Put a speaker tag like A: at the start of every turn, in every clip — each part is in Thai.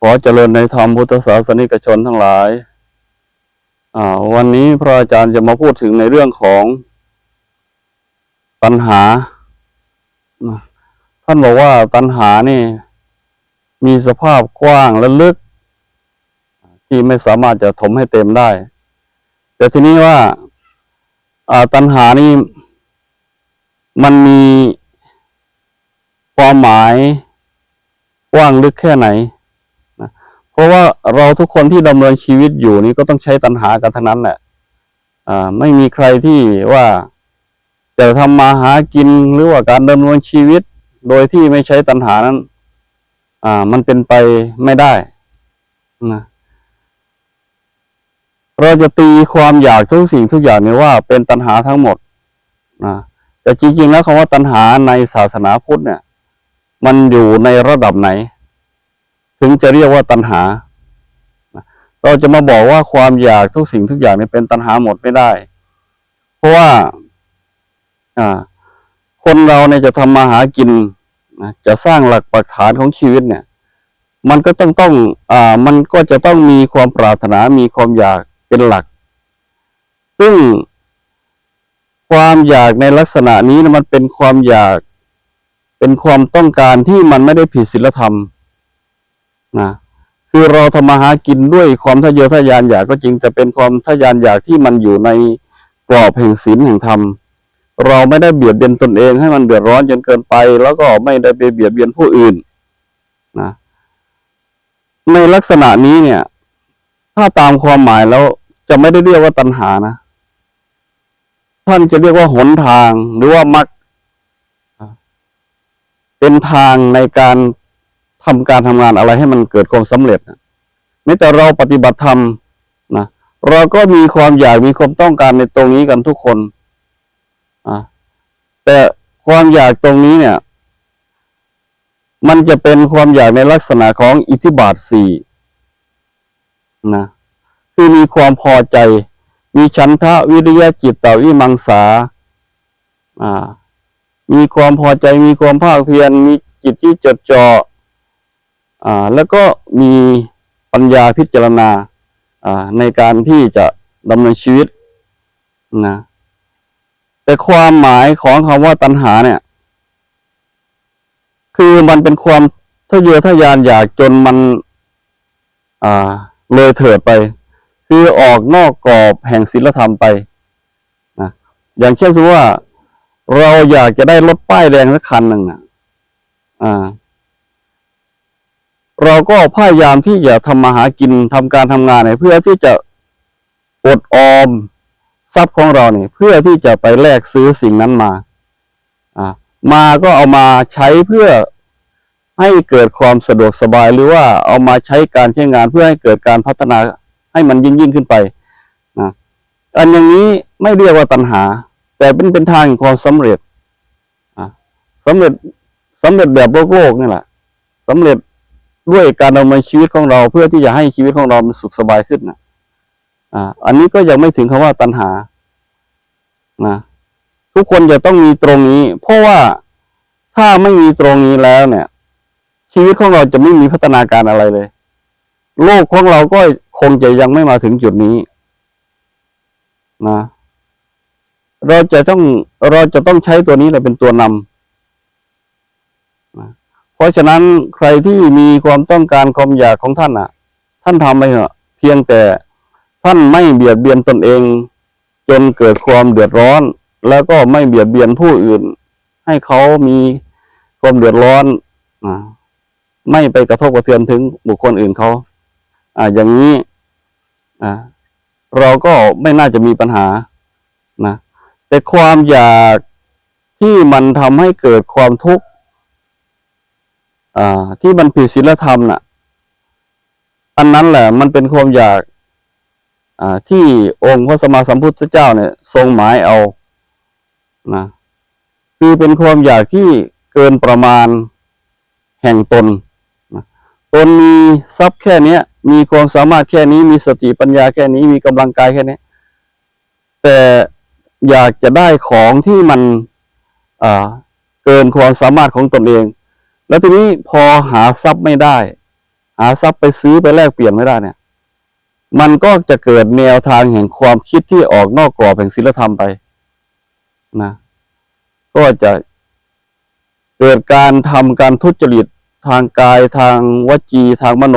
A: ขอเจริญในธรรมพุทธศาสนิกชนทั้งหลายวันนี้พระอาจารย์จะมาพูดถึงในเรื่องของตัณหา ท่านบอกว่าตัณหานี่ มีสภาพกว้างและลึก ที่ไม่สามารถจะถมให้เต็มได้ แต่ทีนี้ว่าอ่าตัณหานี่ มันมีความหมายกว้างลึกแค่ไหน เพราะว่าเราทุกคนที่ดำเนินชีวิตอยู่นี่ก็ต้องใช้ตัณหากันทั้งนั้นแหละอ่า ไม่มีใครที่ว่าจะทำมาหากินหรือว่าการดำเนินชีวิต โดยที่ไม่ใช้ตัณหานั้น อ่า มันเป็นไปไม่ได้นะเราจะตีความอยากทุกสิ่งทุกอย่างเนี่ยว่าเป็นตัณหาทั้งหมดนะแต่จริงๆแล้วคำว่าตัณหาในศาสนาพุทธเนี่ย มันอยู่ในระดับไหน ถึงจะเรียกว่าตัณหา เราจะมาบอกว่าความอยากทุกสิ่งทุกอย่างเนี่ยเป็นตัณหาหมดไม่ได้ เพราะว่าคนเราเนี่ยจะทำมาหากินนะจะสร้างหลักปักฐานของชีวิตเนี่ย มันก็ต้องต้อง อ่า มันก็จะต้องมีความปรารถนามีความอยากเป็นหลัก ซึ่งความอยากในลักษณะนี้นะมันเป็นความอยาก เป็นความต้องการที่มันไม่ได้ผิดศีลธรรม นะคือเราทำมาหากินด้วยความทะเยอทะยานอยากก็จริง แต่เป็นความทะยานอยากที่มันอยู่ในกรอบแห่งศีลแห่งธรรมเราไม่ได้เบียดเบียนตนเองให้มันเดือดร้อนจนเกินไป แล้วก็ไม่ได้ไปเบียดเบียนผู้อื่นนะในลักษณะนี้เนี่ย ถ้าตามความหมายแล้วจะไม่ได้เรียกว่าตัณหานะ ท่านจะเรียกว่าหนทางหรือว่ามรรคเป็นทางในการ ทำการทำงานอะไรให้มันเกิดความสำเร็จแม้แต่เราปฏิบัติธรรมนะเราก็มีความอยากมีความต้องการในตรงนี้กันทุกคนอ่าแต่ความอยากตรงนี้เนี่ย มันจะเป็นความอยากในลักษณะของอิทธิบาทสี่นะคือมีความพอใจ มีฉันทะวิริยะจิตตวิมังสาอ่า มีความพอใจมีความภาคเพียรมีจิตที่จดจ่ออ่า แล้วก็มีปัญญาพิจารณาในการที่จะดำเนินชีวิตนะแต่ความหมายของคำว่าตัณหาเนี่ย คือมันเป็นความทะเยอทะยานอยากจนมันเลยเถิดไป คือออกนอกกรอบแห่งศีลธรรมไปนะอย่างเช่นสมมติว่า เราอยากจะได้รถป้ายแดงสักคันหนึ่งนะอ่า เราก็พยายามที่จะทำมาหากินทำการทำงานเนี่ยเพื่อที่จะอดออมทรัพย์ของเราเนี่ยเพื่อที่จะไปแลกซื้อสิ่งนั้นมาอ่ามาก็เอามาใช้เพื่อให้เกิดความสะดวกสบายหรือว่าเอามาใช้การใช้งานเพื่อให้เกิดการพัฒนาให้มันยิ่งยิ่งขึ้นไปนะอันอย่างนี้ไม่เรียกว่าตัณหา แต่เป็นเป็นทางแห่งความสำเร็จอ่าสำเร็จสำเร็จแบบโลกโลกนี่แหละสำเร็จ ด้วยการดำเนินชีวิตของเราเพื่อที่จะให้ชีวิตของเรามันสุขสบายขึ้นนะอ่า อันนี้ก็ยังไม่ถึงคำว่าตัณหานะทุกคนจะต้องมีตรงนี้ เพราะว่าถ้าไม่มีตรงนี้แล้วเนี่ย ชีวิตของเราจะไม่มีพัฒนาการอะไรเลย โลกของเราก็คงจะยังไม่มาถึงจุดนี้นะเราจะต้องเราจะต้องใช้ตัวนี้แหละเป็นตัวนำ เพราะฉะนั้นใครที่มีความต้องการความอยากของท่านอะ ท่านทำไปเถอะเพียงแต่ท่านไม่เบียดเบียนตนเอง จนเกิดความเดือดร้อน แล้วก็ไม่เบียดเบียนผู้อื่น ให้เขามีความเดือดร้อนอไม่ไปกระทบกระเทือนถึงบุคคลอื่นเขาอ่าอย่างนี้อ่าเราก็ไม่น่าจะมีปัญหานะแต่ความอยากที่มันทำให้เกิดความทุกข์ อ่า ที่มันผิดศีลธรรมน่ะ อันนั้นแหละมันเป็นความอยากอ่าที่องค์พระสัมมาสัมพุทธเจ้าเนี่ย ทรงหมายเอานะคือเป็นความอยากที่เกินประมาณแห่งตนนะตนมีทรัพย์แค่เนี้ย มีความสามารถแค่นี้ มีสติปัญญาแค่นี้ มีกำลังกายแค่นี้ แต่อยากจะได้ของที่มันอ่าเกินความสามารถของตนเอง แล้วทีนี้พอหาทรัพย์ไม่ได้ หาทรัพย์ไปซื้อไปแลกเปลี่ยนไม่ได้เนี่ย มันก็จะเกิดแนวทางแห่งความคิดที่ออกนอกกรอบแห่งศีลธรรมไปนะก็จะเกิดการทำการทุจริตทางกายทางวจีทางมโน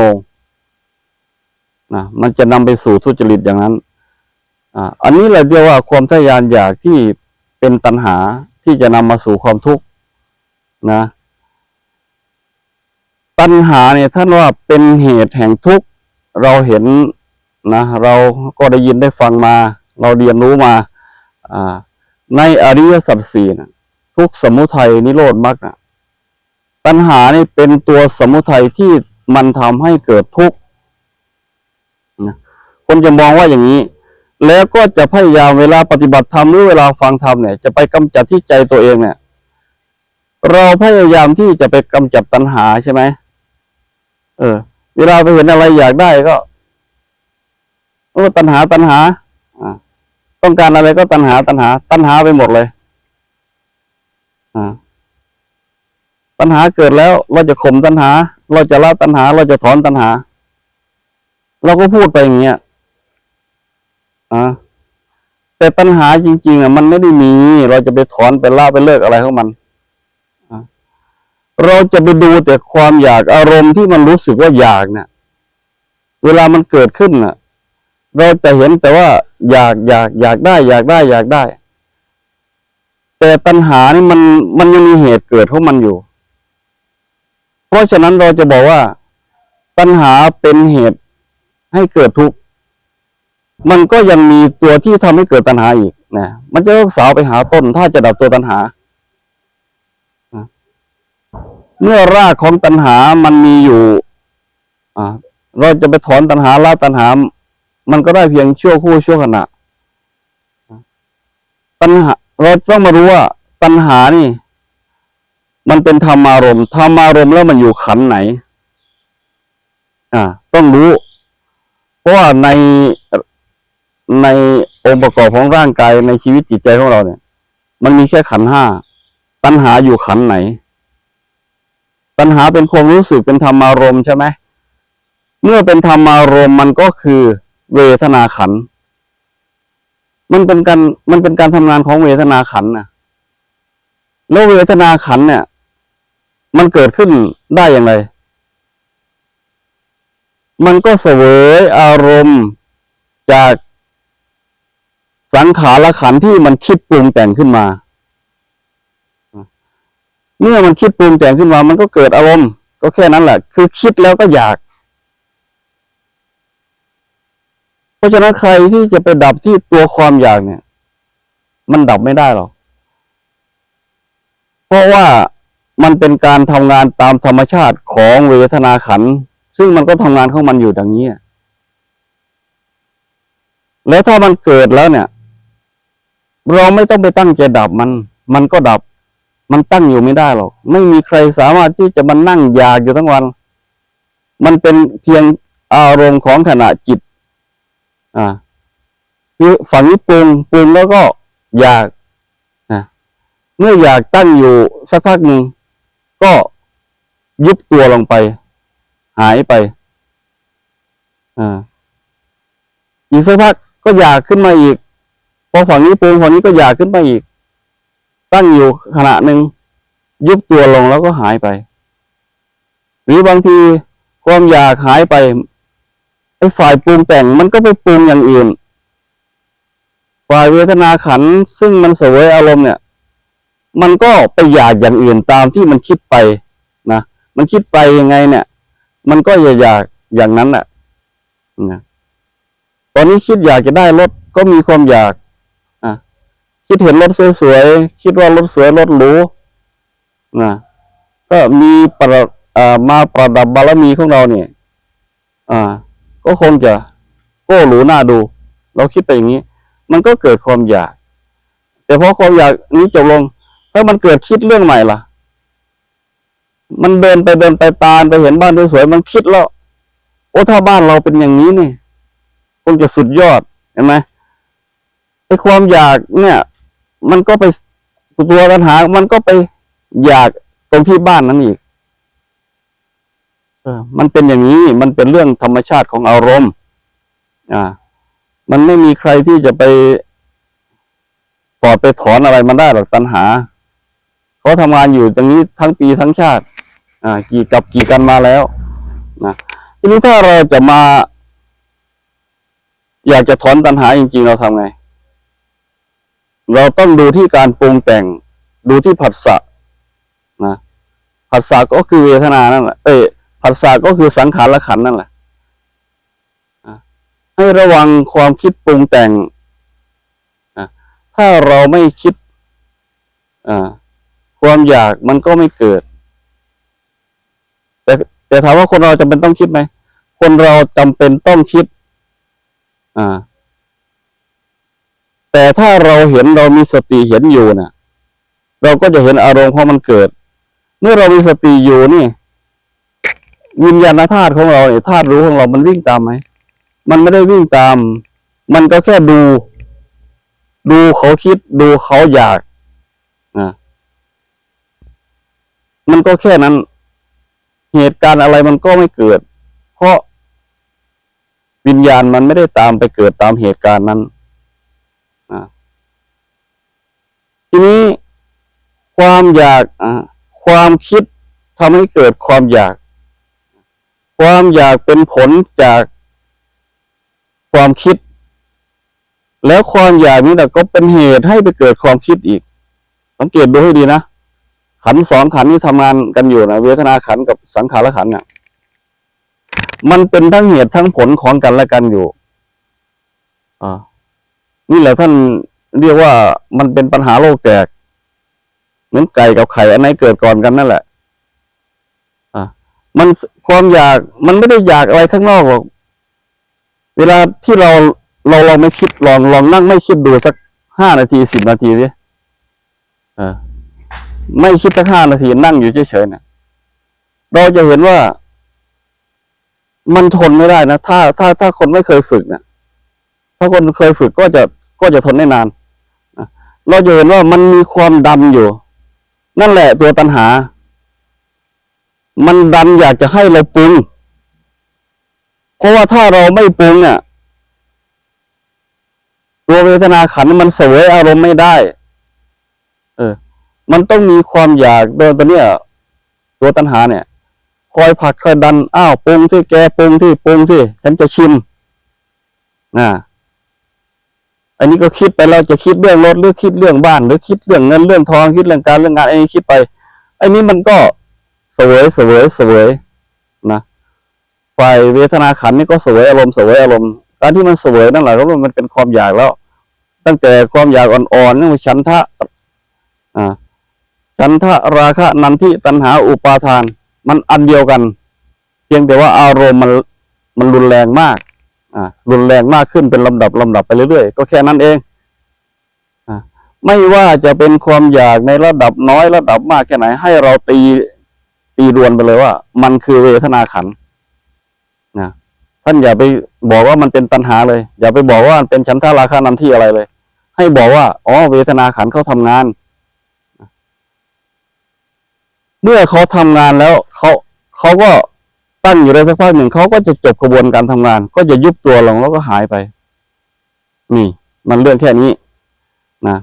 A: นะมันจะนำไปสู่ทุจริตอย่างนั้นอ่าอันนี้แหละเรียกว่าความทะยานอยากที่เป็นตัณหาที่จะนำมาสู่ความทุกข์นะ ตัณหาเนี่ยท่านว่าเป็นเหตุแห่งทุกข์เราเห็นนะเราก็ได้ยินได้ฟังมา เราเรียนรู้มาในอริยสัจสี่นะทุกสมุทัยนิโรธมรรคนะตัณหานี่เป็นตัวสมุทัยที่มันทำให้เกิดทุกข์นะคนจะมองว่าอย่างนี้ แล้วก็จะพยายามเวลาปฏิบัติธรรมหรือเวลาฟังธรรมเนี่ย จะไปกำจัดที่ใจตัวเองเนี่ย เราพยายามที่จะไปกำจัดตัณหาใช่ไหม เออ เวลาไปเห็นอะไรอยากได้ก็โอ้ตัณหาตัณหา อ่า ต้องการอะไรก็ตัณหาตัณหา ตัณหาไปหมดเลย อ่า ตัณหาเกิดแล้วเราจะข่มตัณหา เราจะละตัณหา เราจะถอนตัณหา เราก็พูดไปอย่างเงี้ยอ่าแต่ตัณหาจริงๆอะมันไม่ได้มี เราจะไปถอนไปละไปเลิกอะไรของมัน เราจะไปดูแต่ความอยากอารมณ์ที่มันรู้สึกว่าอยากเนี่ยเวลามันเกิดขึ้นน่ะ เราจะเห็นแต่ว่า อยากอยาก อยากได้ อยากได้ อยากได้ แต่ตัณหานี่มันมันยังมีเหตุเกิดของมันอยู่ เพราะฉะนั้นเราจะบอกว่า ตัณหาเป็นเหตุให้เกิดทุกข์มันก็ยังมีตัวที่ทำให้เกิดตัณหาอีกนะมันจะต้องสาวไปหาต้น ถ้าจะดับตัวตัณหานะ เมื่อรากของตัณหามันมีอยู่เราจะไปถอนตัณหาละตัณหา มันก็ได้เพียงชั่วครู่ชั่วขณะตัณหา เราต้องมารู้ว่า ตัณหานี่ มันเป็นธรรมารมณ์ธรรมารมณ์แล้วมันอยู่ขันไหน อ่า ต้องรู้ เพราะว่าในในองค์ประกอบของร่างกายในชีวิตจิตใจของเราเนี่ย มันมีแค่ขันห้า ตัณหาอยู่ขันไหน ตัณหาเป็นความรู้สึกเป็นธรรมารมใช่ไหมเมื่อเป็นธรรมารมมันก็คือเวทนาขัน มันเป็นการมันเป็นการทำงานของเวทนาขันนะแล้วเวทนาขันเนี่ย มันเกิดขึ้นได้อย่างไร มันก็เสวยอารมณ์จากสังขารขันที่มันคิดปรุงแต่งขึ้นมา เมื่อมันคิดปรุงแต่งขึ้นมา มันก็เกิดอารมณ์ ก็แค่นั้นแหละ คือคิดแล้วก็อยาก เพราะฉะนั้นใครที่จะไปดับที่ตัวความอยากเนี่ย มันดับไม่ได้หรอก เพราะว่ามันเป็นการทำงานตามธรรมชาติของเวทนาขัน ซึ่งมันก็ทำงานของมันอยู่อย่างนี้ แล้วถ้ามันเกิดแล้วเนี่ย เราไม่ต้องไปตั้งใจดับมัน มันก็ดับ มันตั้งอยู่ไม่ได้หรอก ไม่มีใครสามารถที่จะมานั่งอยากอยู่ทั้งวัน มันเป็นเพียงอารมณ์ของขณะจิต อ่าคือฝั่งนี้ปรุงปรุงแล้วก็อยากนะเมื่ออยากตั้งอยู่สักพักหนึ่งก็ยุบตัวลงไป หายไปอ่าอีกสักพักก็อยากขึ้นมาอีก พอฝั่งนี้ปรุงฝั่งนี้ก็อยากขึ้นมาอีก ตั้งอยู่ขณะหนึ่ง ยุบตัวลงแล้วก็หายไป หรือบางทีความอยากหายไปไอ้ฝ่ายปรุงแต่งมันก็ไปปรุงอย่างอื่น ฝ่ายเวทนาขันซึ่งมันสวยอารมณ์เนี่ย มันก็ไปอยากอย่างอื่นตามที่มันคิดไปนะมันคิดไปยังไงเนี่ย มันก็อยาอยากอย่างนั้นแหละนะตอนนี้คิดอยากจะได้รถก็มีความอยาก คิดเห็นรถสวยๆคิดว่ารถสวยรถหรูนะก็มีประามาประดับบารมีของเราเนี่ย อ่า ก็คงจะโก้หรูน่าดู เราคิดไปอย่างนี้ มันก็เกิดความอยาก แต่พอความอยากนี้จบลง ถ้ามันเกิดคิดเรื่องใหม่ล่ะ มันเดินไปเดินไปตามไปเห็นบ้านสวยๆมันคิดแล้วโอ้ถ้าบ้านเราเป็นอย่างนี้เนี่ยคงจะสุดยอดเห็นไหมไอ้ความอยากเนี่ย มันก็ไปตัวปัญหา มันก็ไปอยากตรงที่บ้านนั้นอีกอมันเป็นอย่างนี้ มันเป็นเรื่องธรรมชาติของอารมณ์ อ่า มันไม่มีใครที่จะไปปลอดไปถอนอะไรมันได้หรอกตัณหาเขาทำงานอยู่ตรงนี้ทั้งปีทั้งชาติ อ่า กี่กับกี่กันมาแล้วนะทีนี้ถ้าเราจะมา อยากจะถอนตัณหาจริงๆ เราทำไง เราต้องดูที่การปรุงแต่ง ดูที่ผัสสะนะผัสสะก็คือเวทนานั่นแหละเอ้ยผัสสะก็คือสังขารละขันนั่นแหละให้ระวังความคิดปรุงแต่งอะถ้าเราไม่คิดความอยากมันก็ไม่เกิด แต่แต่ถามว่าคนเราจำเป็นต้องคิดไหมคนเราจำเป็นต้องคิด อ่า แต่ถ้าเราเห็นเรามีสติเห็นอยู่นะ่ะ เราก็จะเห็นอารมณ์ของมันเกิด เมื่อเรามีสติอยู่นี่วิญญาณธาตุของเราเนี่ยธาตุรู้ของเรามันวิ่งตามไหมมันไม่ได้วิ่งตาม มันก็แค่ดู ดูเขาคิดดูเขาอยากอ่ามันก็แค่นั้น เหตุการณ์อะไรมันก็ไม่เกิด เพราะวิญญาณมันไม่ได้ตามไปเกิดตามเหตุการณ์นั้นอ่าทีนี้ ความอยากความคิดทำให้เกิดความอยาก ความอยากเป็นผลจากความคิด แล้วความอยากนี้แหละก็เป็นเหตุให้ไปเกิดความคิดอีก สังเกตดูให้ดีนะขันสองขันที่ทำงานกันอยู่นะเวทนาขันกับสังขารขันเนี่ยมันเป็นทั้งเหตุทั้งผลของกันและกันอยู่ อ่า นี่แหละท่านเรียกว่ามันเป็นปัญหาโลกแตก มือนไก่กับไข่อันไหนเกิดก่อนกันนั่นแหละ อ่ามันความอยากมันไม่ได้อยากอะไรข้างนอกหรอก เวลาที่เราเราลองไม่คิดลองลองนั่งไม่คิดดูสักห้านาทีสิบนาทีดิเออไม่คิดสักห้านาทีนั่งอยู่เฉยๆเนี่ยเราจะเห็นว่า มันทนไม่ได้นะถ้าถ้าถ้าคนไม่เคยฝึกเนี่ยถ้าคนเคยฝึกก็จะก็จะทนได้นานเราจะเห็นว่ามันมีความดันอยู่ นั่นแหละตัวตัณหา มันดันอยากจะให้เราปรุง เพราะว่าถ้าเราไม่ปรุงเนี่ยตัวเวทนาขันมันเสวยอารมณ์ไม่ได้ เออ มันต้องมีความอยากโดยตัวเนี้ยตัวตัณหาเนี่ย คอยผักคอยดัน อ้าวปรุงที่แกปรุงที่ปรุงที่ฉันจะชิมนะ อันนี้ก็คิดไปเราจะคิดเรื่องรถหรือคิดเรื่องบ้าน หรือคิดเรื่องเงินเรื่องทองคิดเรื่องการเรื่องงานอ้นี้คิดไปอ้นี้มันก็เสวยเสวยเสวยนะฝ่ายเวทนาขันนี่ก็เสวยอารมณ์เสวยอารมณ์การที่มันเสวยนั่นแหละก็มันเป็นความอยากแล้ว ตั้งแต่ความอยากอ่อนๆนี่มันฉันทะอ่าฉันทะราคะนันทิตัณหาอุปาทาน มันอันเดียวกัน เพียงแต่ว่าอารมณ์มันมันรุนแรงมาก รุนแรงมากขึ้นเป็นลำดับลำดับไปเรื่อยๆ ก็แค่นั้นเองอไม่ว่าจะเป็นความอยากในระดับน้อยระดับมากแค่ไหน ให้เราตีตีรวนไปเลยว่า มันคือเวทนาขันนะท่านอย่าไปบอกว่ามันเป็นตัณหาเลย อย่าไปบอกว่ามันเป็นฉันทะราคะนันทิอะไรเลย ให้บอกว่าอ๋อเวทนาขันเขาทำงาน เมื่อเขาทำงานแล้วเขาเขาก็ ตั้งอยู่ได้สักพักหนึ่งเขาก็จะจบกระบวนการทำงาน ก็จะยุบตัวลงแล้วก็หายไป นี่ มันเรื่องแค่นี้นะ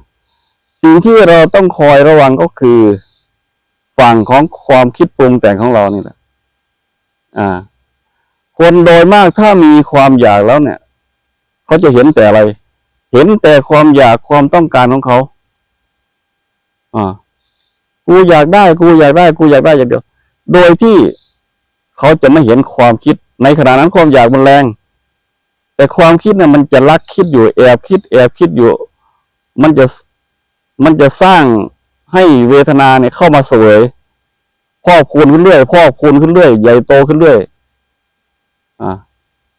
A: สิ่งที่เราต้องคอยระวังก็คือ ฝั่งของความคิดปรุงแต่งของเรานี่แหละ อ่า คนโดยมากถ้ามีความอยากแล้วเนี่ยเขาจะเห็นแต่อะไร เห็นแต่ความอยากความต้องการของเขาอ่ากูอยากได้ กูอยากได้ กูอยากได้อย่างเดียว โดยที่ เขาจะไม่เห็นความคิด ในขณะนั้นความอยากมันแรง แต่ความคิดเนี่ยมันจะลักคิดอยู่แอบคิด แอบคิดอยู่ มันจะมันจะสร้างให้เวทนาเนี่ยเข้ามาสวยพอกคูณขึ้นเรื่อยพอกคูณขึ้นเรื่อยใหญ่โตขึ้นเรื่อยอ่า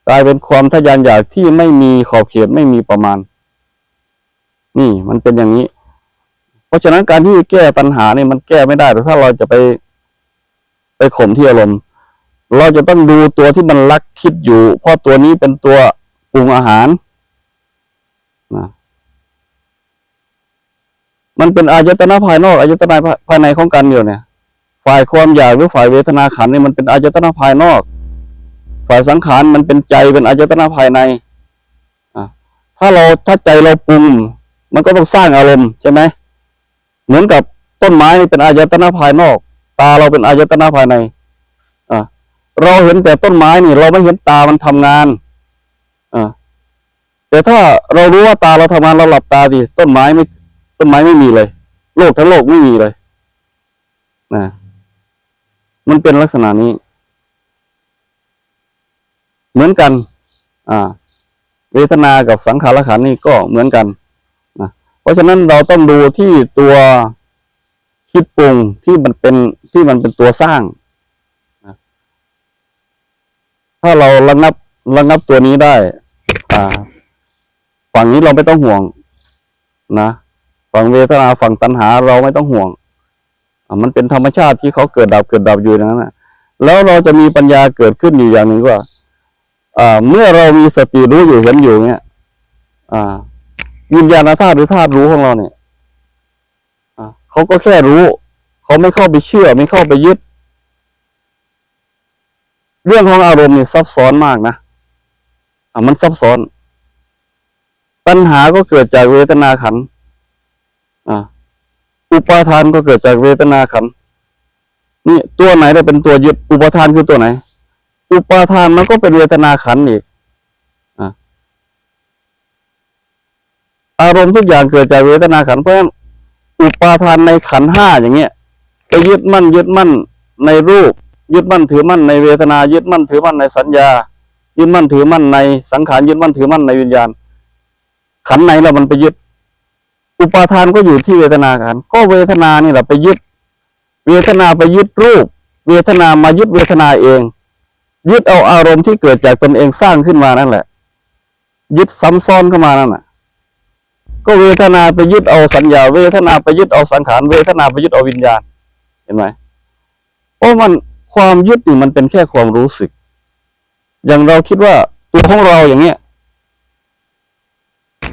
A: กลายเป็นความทะยานอยากที่ไม่มีขอบเขตไม่มีประมาณ นี่มันเป็นอย่างนี้ เพราะฉะนั้นการที่แก้ปัญหาเนี่ยมันแก้ไม่ได้แต่ถ้าเราจะไปไปข่มที่อารมณ์ เราจะต้องดูตัวที่มันลักคิดอยู่ เพราะตัวนี้เป็นตัวปรุงอาหารนะมันเป็นอายตนะภายนอกอายตนะภายในของกันอยู่เนี่ย ฝ่ายความอยากหรือฝ่ายเวทนาขันธ์นี่มันเป็นอายตนะภายนอก ฝ่ายสังขารมันเป็นใจเป็นอายตนะภายในถ้าเราถ้าใจเราปรุง มันก็ต้องสร้างอารมณ์ใช่ไหมเหมือนกับต้นไม้เป็นอายตนะภายนอก ตาเราเป็นอายตนะภายใน เราเห็นแต่ต้นไม้นี่ เราไม่เห็นตามันทำงานอะแต่ถ้าเรารู้ว่าตาเราทำงานเราหลับตาดิต้นไม้ไม่ ต้นไม้ไม่มีเลย โลกทั้งโลกไม่มีเลยนะมันเป็นลักษณะนี้ เหมือนกัน อ่า เวทนากับสังขารขันนี่ก็เหมือนกันนะเพราะฉะนั้นเราต้องดูที่ตัวคิดปรุงที่มันเป็นที่มันเป็นตัวสร้างนะ ถ้าเราระงับระงับตัวนี้ได้ อ่า ฝั่งนี้เราไม่ต้องห่วง นะฝั่งเวทนาฝั่งตัณหาเราไม่ต้องห่วงมันเป็นธรรมชาติที่เขาเกิดดับเกิดดับอยู่อย่างนั้นนะแล้วเราจะมีปัญญาเกิดขึ้นอยู่อย่างหนึ่งว่าเมื่อเรามีสติรู้อยู่เห็นอยู่เนี่ยอ่าวิญญาณธาตุหรือธาตุรู้ของเราเนี่ยเขาก็แค่รู้ เขาไม่เข้าไปเชื่อ ไม่เข้าไปยึด เรื่องของอารมณ์เนี่ยซับซ้อนมากนะอ่ามันซับซ้อนปัญหาก็เกิดจากเวทนาขันอ่าอุปาทานก็เกิดจากเวทนาขันนี่ตัวไหนได้เป็นตัวยึดอุปาทานคือตัวไหน อุปาทานมันก็เป็นเวทนาขันอีกอ่าอารมณ์ทุกอย่างเกิดจากเวทนาขันเพราะฉะนั้นอุปาทานในขันห้าอย่างเงี้ยไปยึดมั่นยึดมั่นในรูป ยึดมั่นถือมั่นในเวทนา ยึดมั่นถือมั่นในสัญญา ยึดมั่นถือมั่นในสังขารยึดมั่นถือมั่นในวิญญาณ ขันธ์ไหนเรามันไปยึด อุปาทานก็อยู่ที่เวทนาขันก็เวทนานี่แหละไปยึด เวทนาไปยึดรูป เวทนามายึดเวทนาเอง ยึดเอาอารมณ์ที่เกิดจากตนเองสร้างขึ้นมานั่นแหละ ยึดซ้ำซ้อนเข้ามานั่นแหละก็เวทนาไปยึดเอาสัญญา เวทนาไปยึดเอาสังขาร เวทนาไปยึดเอาวิญญาณ เห็นไหมเพราะมัน ความยึดนี่มันเป็นแค่ความรู้สึก อย่างเราคิดว่าตัวของเราอย่างเนี้ย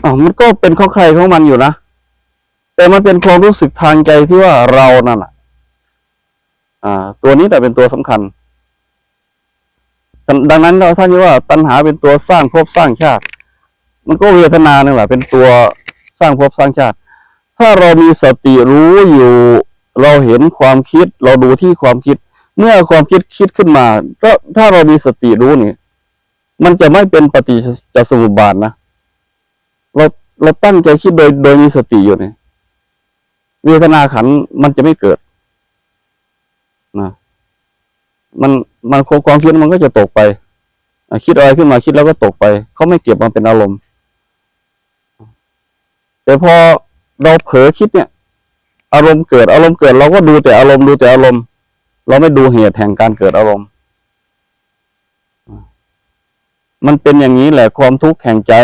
A: อ่ามันก็เป็นของใครของมันอยู่นะ แต่มันเป็นความรู้สึกทางใจที่ว่าเรานั่นน่ะอ่า ตัวนี้แต่เป็นตัวสำคัญดังดังนั้นเราท่านที่ว่า ตัณหาเป็นตัวสร้างภพสร้างชาติ มันก็เวทนาเนี่ยแหละเป็นตัวสร้างภพสร้างชาติ ถ้าเรามีสติรู้อยู่ เราเห็นความคิด เราดูที่ความคิด เมื่อความคิดคิดขึ้นมาก็ถ้าเรามีสติรู้นี่มันจะไม่เป็นปฏิจจสมุปบาทนะเราเราตั้งใจคิดโดยโดยมีสติอยู่เนี่ยเวทนาขันมันจะไม่เกิดนะมันมันความคิดมันก็จะตกไปคิดอะไรขึ้นมาคิดแล้วก็ตกไปเขาไม่เก็บมาเป็นอารมณ์ แต่พอเราเผลอคิดเนี่ย อารมณ์เกิดอารมณ์เกิด เราก็ดูแต่อารมณ์ดูแต่อารมณ์ เราไม่ดูเหตุแห่งการเกิดอารมณ์ มันเป็นอย่างนี้แหละความทุกข์แห่งใจ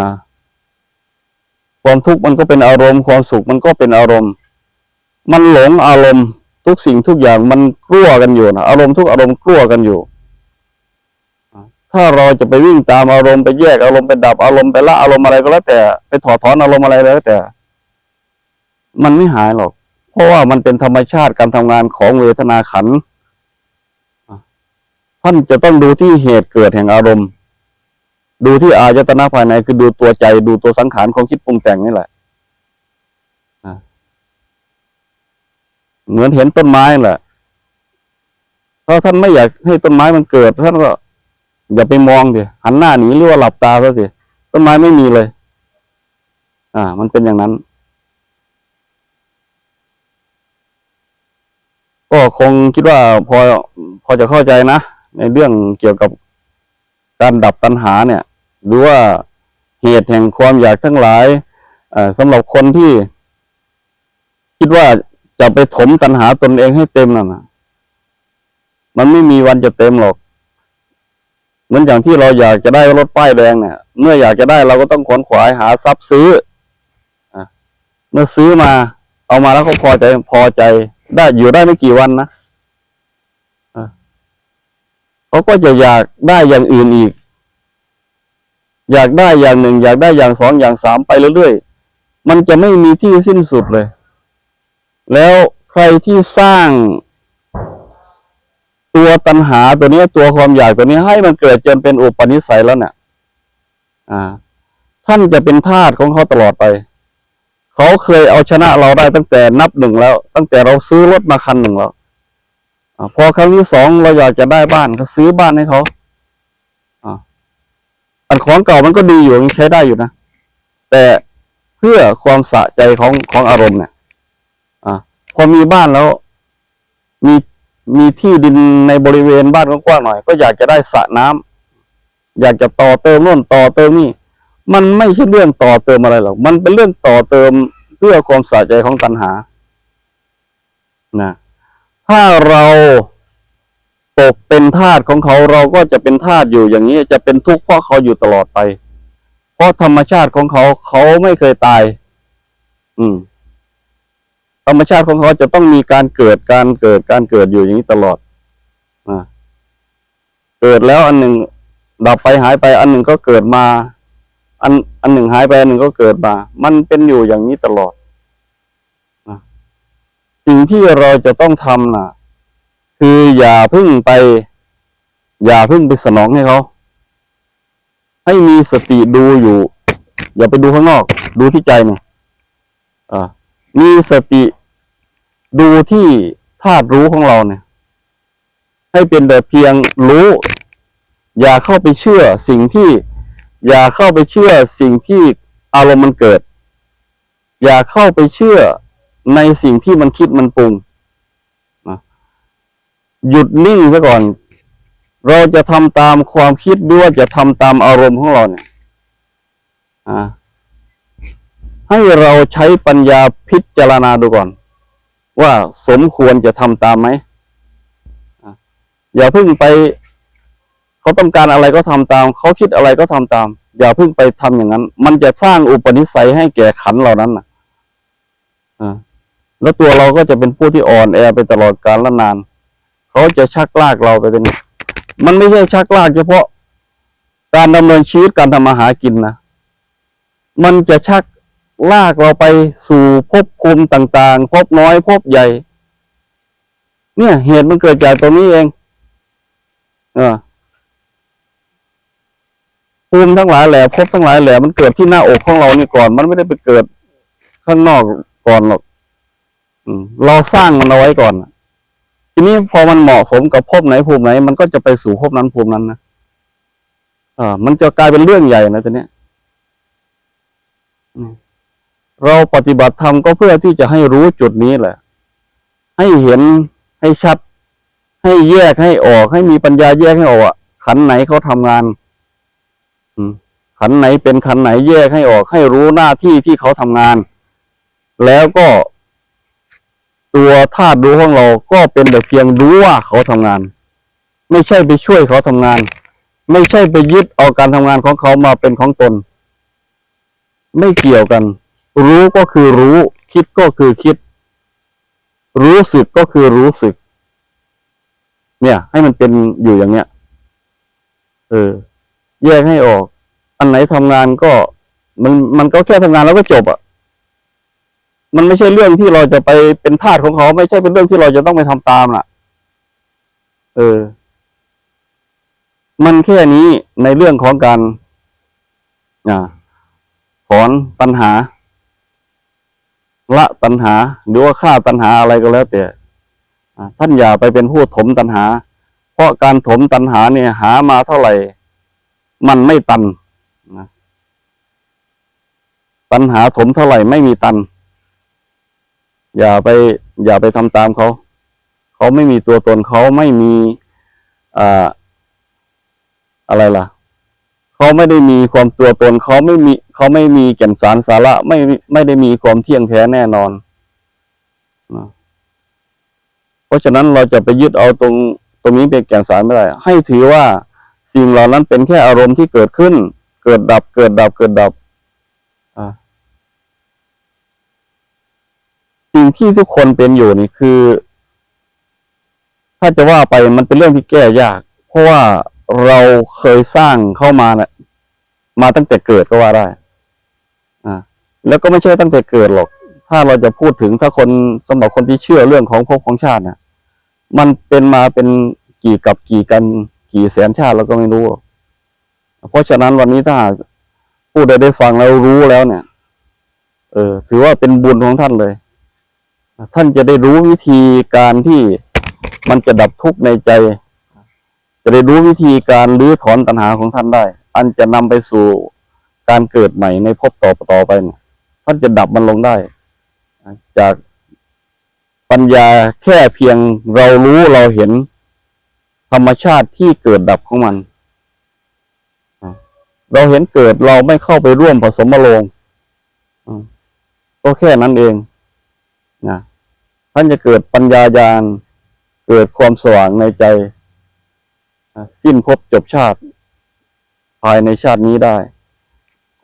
A: นะ ความทุกข์มันก็เป็นอารมณ์ ความสุขมันก็เป็นอารมณ์ มันหลงอารมณ์ ทุกสิ่งทุกอย่างมันกลัวกันอยู่นะอารมณ์ทุกอารมณ์กลัวกันอยู่ถ้าเราจะไปวิ่งตามอารมณ์ไปแยกอารมณ์ไปดับอารมณ์ไปละอารมณ์อะไรก็แล้วแต่ ไปถอดถอนอารมณ์อะไรก็แล้วแต่ มันไม่หายหรอก ราะว่ามันเป็นธรรมชาติการทำงานของเวทนาขัน ท่านจะต้องดูที่เหตุเกิดแห่งอารมณ์ ดูที่อายตนะภายในคือดูตัวใจดูตัวสังขารของคิดปรุงแต่งนี่แหละอะเหมือนเห็นต้นไม้แหละถ้าท่านไม่อยากให้ต้นไม้มันเกิดท่านก็อย่าไปมองสิหันหน้าหนีหรือว่าหลับตาซะสิต้นไม้ไม่มีเลย อ่า มันเป็นอย่างนั้น ก็คงคิดว่าพอพอจะเข้าใจนะ ในเรื่องเกี่ยวกับการดับตัณหาเนี่ยหรือว่าเหตุแห่งความอยากทั้งหลายสำหรับคนที่ คิดว่าจะไปถมตัณหาตนเองให้เต็มนั่นนะมันไม่มีวันจะเต็มหรอก เหมือนอย่างที่เราอยากจะได้รถป้ายแดงเนี่ย เมื่ออยากจะได้เราก็ต้องขวนขวายหาทรัพย์ซื้ออเมื่อซื้อมา เอามาแล้วก็พอใจพอใจ ได้อยู่ได้ไม่กี่วันนะเขาก็จะอยากได้อย่างอื่นอีก อยากได้อย่างหนึ่ง อยากได้อย่างสองอย่างสามไปเรื่อยๆมันจะไม่มีที่สิ้นสุดเลย แล้วใครที่สร้างตัวตัณหาตัวนี้ตัวความอยากตัวนี้ให้มันเกิดจนเป็นอุปนิสัยแล้วเนี่ยอ่า ท่านจะเป็นทาสของเขาตลอดไป เขาเคยเอาชนะเราได้ตั้งแต่นับหนึ่งแล้ว ตั้งแต่เราซื้อรถมาคันหนึ่งแล้วอพอครั้งที่สองเราอยากจะได้บ้านก็ซื้อบ้านให้เขาอันของเก่ามันก็ดีอยู่ยังใช้ได้อยู่นะ แต่เพื่อความสะใจของของอารมณ์เนี่ยอ่าพอมีบ้านแล้ว มีมีที่ดินในบริเวณบ้านกว้างๆหน่อย ก็อยากจะได้สระน้ำอยากจะต่อเติมโน่นต่อเติมนี่ มันไม่ใช่เรื่องต่อเติมอะไรหรอก มันเป็นเรื่องต่อเติมเพื่อความสะใจของตัณหา นะ ถ้าเราตกเป็นทาสของเขาเราก็จะเป็นทาสอยู่อย่างนี้ จะเป็นทุกข์เพราะเขาอยู่ตลอดไป เพราะธรรมชาติของเขาเขาไม่เคยตาย อืม ธรรมชาติของเขาจะต้องมีการเกิดการเกิดการเกิดอยู่อย่างนี้ตลอด อ่า เกิดแล้วอันหนึ่งดับไปหายไปอันหนึ่งก็เกิดมา อันอันหนึ่งหายไปอันหนึ่งก็เกิดมา มันเป็นอยู่อย่างนี้ตลอดนะสิ่งที่เราจะต้องทำน่ะคืออย่าเพึ่งไป อย่าเพึ่งไปสนองให้เขาให้มีสติดูอยู่ อย่าไปดูข้างนอก ดูที่ใจเนี่ยอ่ามีสติดูที่ธาตุรู้ของเราเนี่ย ให้เป็นแต่เพียงรู้ อย่าเข้าไปเชื่อสิ่งที่ อย่าเข้าไปเชื่อสิ่งที่อารมณ์มันเกิด อย่าเข้าไปเชื่อในสิ่งที่มันคิดมันปรุงนะหยุดนิ่งซะก่อน เราจะทำตามความคิดหรือว่าจะทำตามอารมณ์ของเราเนี่ยให้เราใช้ปัญญาพิจารณาดูก่อน ว่าสมควรจะทำตามไหมอย่าเพิ่งไป เขาต้องการอะไรก็ทำตาม เขาคิดอะไรก็ทำตาม อย่าเพิ่งไปทำอย่างนั้น มันจะสร้างอุปนิสัยให้แก่ขันเหล่านั้นนะอ่าแล้วตัวเราก็จะเป็นผู้ที่อ่อนแอไปตลอดกาลและนาน เขาจะชักลากเราไปเป็น มันไม่ใช่ชักลากเฉพาะ การดำเนินชีวิตการทำมาหากินนะ มันจะชักลากเราไปสู่ภพภูมิต่างๆภพน้อยภพใหญ่ เนี่ย เหตุมันเกิดจากตรงนี้เอง เออ ภูมิทั้งหลายแหละภพทั้งหลายแหละมันเกิดที่หน้าอกของเรานี่ก่อน มันไม่ได้ไปเกิดข้างนอกก่อนหรอกเราสร้างมันเอาไว้ก่อน ทีนี้พอมันเหมาะสมกับภพไหนภูมิไหน มันก็จะไปสู่ภพนั้นภูมินั้นนะอ่ามันจะกลายเป็นเรื่องใหญ่นะทีเนี้ยเราปฏิบัติธรรมก็เพื่อที่จะให้รู้จุดนี้แหละ ให้เห็นให้ชัด ให้แยกให้ออก ให้มีปัญญาแยกให้ออกขันไหนเขาทำงาน ขันไหนเป็นขันไหนแยกให้ออกให้รู้หน้าที่ที่เขาทำงาน แล้วก็ ตัวธาตุรู้ของเราก็เป็นแต่เพียงรู้ว่าเขาทำงาน ไม่ใช่ไปช่วยเขาทำงาน ไม่ใช่ไปยึดเอาการทำงานของเขามาเป็นของตน ไม่เกี่ยวกัน รู้ก็คือรู้ คิดก็คือคิด รู้สึกก็คือรู้สึก เนี่ย ให้มันเป็นอยู่อย่างเนี้ยเออ แยกให้ออก อันไหนทำงานก็มันมันก็แค่ทำงานแล้วก็จบอะ่ะ มันไม่ใช่เรื่องที่เราจะไปเป็นทาสของเขา ไม่ใช่เป็นเรื่องที่เราจะต้องไปทำตามน่ะ เออ มันแค่นี้ในเรื่องของการอ่าถอนตัณหา ละตัณหา หรือว่าฆ่าตัณหาอะไรก็แล้วแต่ท่านอย่าไปเป็นผู้ถมตัณหา เพราะการถมตัณหาเนี่ย หามาเท่าไหร่ มันไม่ตัน ตัณหาถมเท่าไหร่ไม่มีตัน อย่าไป อย่าไปทำตามเขา เขาไม่มีตัวตนเขาไม่มีอ่าอะไรล่ะ เขาไม่ได้มีความตัวตนเขาไม่มี เขาไม่มีแก่นสารสาระไม่ไม่ได้มีความเที่ยงแท้แน่นอนนะเพราะฉะนั้นเราจะไปยึดเอาตรงตรงนี้เป็นแก่นสารไม่ได้ ให้ถือว่าสิ่งเหล่านั้นเป็นแค่อารมณ์ที่เกิดขึ้น เกิดดับ เกิดดับ เกิดดับอ่า สิ่งที่ทุกคนเป็นอยู่นี่คือ ถ้าจะว่าไปมันเป็นเรื่องที่แก้ยาก เพราะว่าเราเคยสร้างเข้ามาเนะ่ะมาตั้งแต่เกิดก็ว่าได้ อ่า แล้วก็ไม่ใช่ตั้งแต่เกิดหรอก ถ้าเราจะพูดถึงถ้าคนสำหรับคนที่เชื่อเรื่องของภพของชาติเนี่ยมันเป็นมาเป็นกี่กับกี่กัน กี่แสนชาติเราก็ไม่รู้ เพราะฉะนั้นวันนี้ถ้าผู้ใดได้ฟังแล้วรู้แล้วเนี่ย เออ ถือว่าเป็นบุญของท่านเลย ท่านจะได้รู้วิธีการที่มันจะดับทุกข์ในใจ จะได้รู้วิธีการรื้อถอนตัณหาของท่านได้ อันจะนำไปสู่การเกิดใหม่ในภพต่อต่อไปเนี่ยท่านจะดับมันลงได้ จากปัญญาแค่เพียงเรารู้เราเห็น ธรรมชาติที่เกิดดับของมัน เราเห็นเกิดเราไม่เข้าไปร่วมผสมโลงก็แค่นั้นเองนะานจะเกิดปัญญาญาณเกิดความสว่างในใจ สิ้นภพจบชาติ ภายในชาตินี้ได้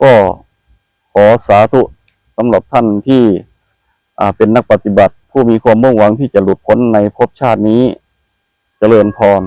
A: ก็ขอสาธุสำหรับท่านที่เป็นนักปฏิบัติ ผู้มีความมุ่งหวังที่จะหลุดพ้นในภพชาตินี้เจริญพร